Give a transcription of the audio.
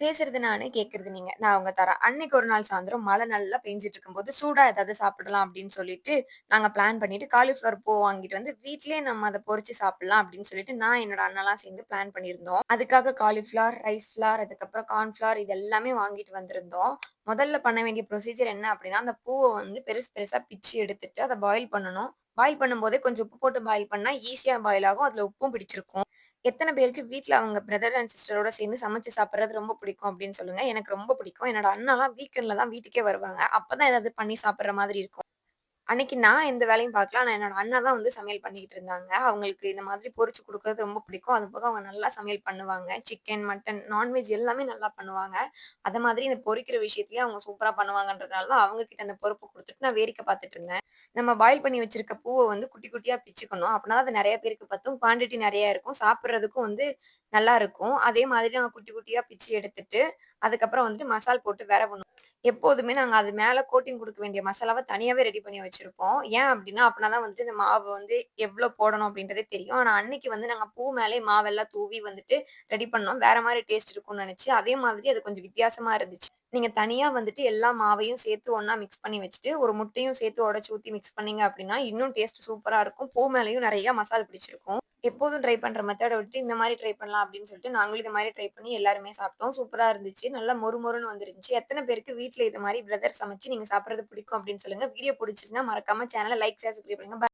பேசுறது நானு, கேட்கறது நீங்க. நான் உங்க தரேன் அன்னைக்கு ஒரு நாள் சாயந்தரம் மழை நல்லா பெஞ்சிட்டு இருக்கும்போது, சூடா ஏதாவது சாப்பிடலாம் அப்படின்னு சொல்லிட்டு, நாங்க பிளான் பண்ணிட்டு காலிஃப்ளவர் பூ வாங்கிட்டு வந்து, வீட்லயே நம்ம அதை பொறிச்சு சாப்பிடலாம் அப்படின்னு சொல்லிட்டு, நான் என்னோட அண்ணெல்லாம் சேர்ந்து பிளான் பண்ணியிருந்தோம். அதுக்காக காலிஃபிளவர் ரைஸ் ஃப்ளார், அதுக்கப்புறம் கார்ன்ஃபிளார் இது எல்லாமே வாங்கிட்டு வந்திருந்தோம். முதல்ல பண்ண வேண்டிய ப்ரொசீஜர் என்ன அப்படின்னா, அந்த பூவை வந்து பெருசு பெருசா பிச்சு எடுத்துட்டு, அதை பாயில் பண்ணணும். பாயில் பண்ணும்போதே கொஞ்சம் உப்பு போட்டு பாயில் பண்ணா ஈஸியா பாயில் ஆகும். அதுல உப்பும் பிடிச்சிருக்கும். எத்தனை பேருக்கு வீட்டில் அவங்க பிரதர் அண்ட் சிஸ்டரோட சேர்ந்து சமைச்சு சாப்பிடுறது ரொம்ப பிடிக்கும் அப்படின்னு சொல்லுங்க. எனக்கு ரொம்ப பிடிக்கும். என்னோட அண்ணாலாம் வீக்கெண்ட்ல தான் வீட்டுக்கே வருவாங்க. அப்பதான் ஏதாவது பண்ணி சாப்பிடுற மாதிரி இருக்கும். அன்னைக்கு நான் எந்த வேலையும் பார்க்கலாம் நான் என்னோட அண்ணா தான் வந்து சமையல் பண்ணிக்கிட்டு இருந்தாங்க. அவங்களுக்கு இந்த மாதிரி பொரிச்சு கொடுக்கறது ரொம்ப பிடிக்கும். அதுபோக அவங்க நல்லா சமையல் பண்ணுவாங்க. சிக்கன், மட்டன், நான்வெஜ் எல்லாமே நல்லா பண்ணுவாங்க. அதை மாதிரி இந்த பொரிக்கிற விஷயத்திலயும் அவங்க சூப்பரா பண்ணுவாங்கன்றதுனால தான் அவங்க கிட்ட அந்த பொறுப்பு கொடுத்துட்டு நான் வேடிக்கை பார்த்துட்டு இருந்தேன். நம்ம பாயில் பண்ணி வச்சிருக்க பூவை வந்து குட்டி குட்டியாக பிச்சுக்கணும். அப்படின்னா அது நிறைய பேருக்கு பார்த்தும் குவான்டிட்டி நிறையா இருக்கும். சாப்பிட்றதுக்கும் வந்து நல்லா இருக்கும். அதே மாதிரி நாங்கள் குட்டி குட்டியாக பிச்சு எடுத்துட்டு, அதுக்கப்புறம் வந்துட்டு மசால் போட்டு விரவணும் எப்போதுமே நாங்கள் அது மேலே கோட்டிங் கொடுக்க வேண்டிய மசாலாவை தனியாகவே ரெடி பண்ணி வச்சுருப்போம் ஏன் அப்படின்னா அப்படின்னா தான் வந்துட்டு இந்த மாவு வந்து எவ்வளோ போடணும் அப்படின்றதே தெரியும். ஆனால் அன்னைக்கு வந்து நாங்கள் பூ மேலே மாவெல்லாம் தூவி வந்துட்டு ரெடி பண்ணோம். வேற மாதிரி டேஸ்ட் இருக்கும்னு நினச்சி அதே மாதிரி அது கொஞ்சம் வித்தியாசமாக இருந்துச்சு. நீங்கள் தனியாக வந்துட்டு எல்லா மாவையும் சேர்த்து ஒன்றா மிக்ஸ் பண்ணி வச்சுட்டு, ஒரு முட்டையும் சேர்த்து உடச்சி ஊற்றி மிக்ஸ் பண்ணீங்க அப்படின்னா இன்னும் டேஸ்ட் சூப்பராக இருக்கும். பூ மேலேயும் நிறையா மசால் பிடிச்சிருக்கும். எப்போதும் ட்ரை பண்ணுற மெத்தடை விட்டு இந்த மாதிரி ட்ரை பண்ணலாம் அப்படின்னு சொல்லிட்டு, நாங்களும் இந்த மாதிரி ட்ரை பண்ணி எல்லாருமே சாப்பிட்டோம். சூப்பராக இருந்துச்சு. நல்லா மொறு மொறுன்னு வந்துருந்துச்சு. எத்தனை பேருக்கு வீட்டில் இது மாதிரி பிரதர் சமைச்சு நீங்கள் சாப்பிட்றது பிடிக்கும் அப்படின்னு சொல்லுங்கள் வீடியோ பிடிச்சிருந்தா மறக்காம சேனலை லைக், சப்ஸ்கிரைப் பண்ணுங்க.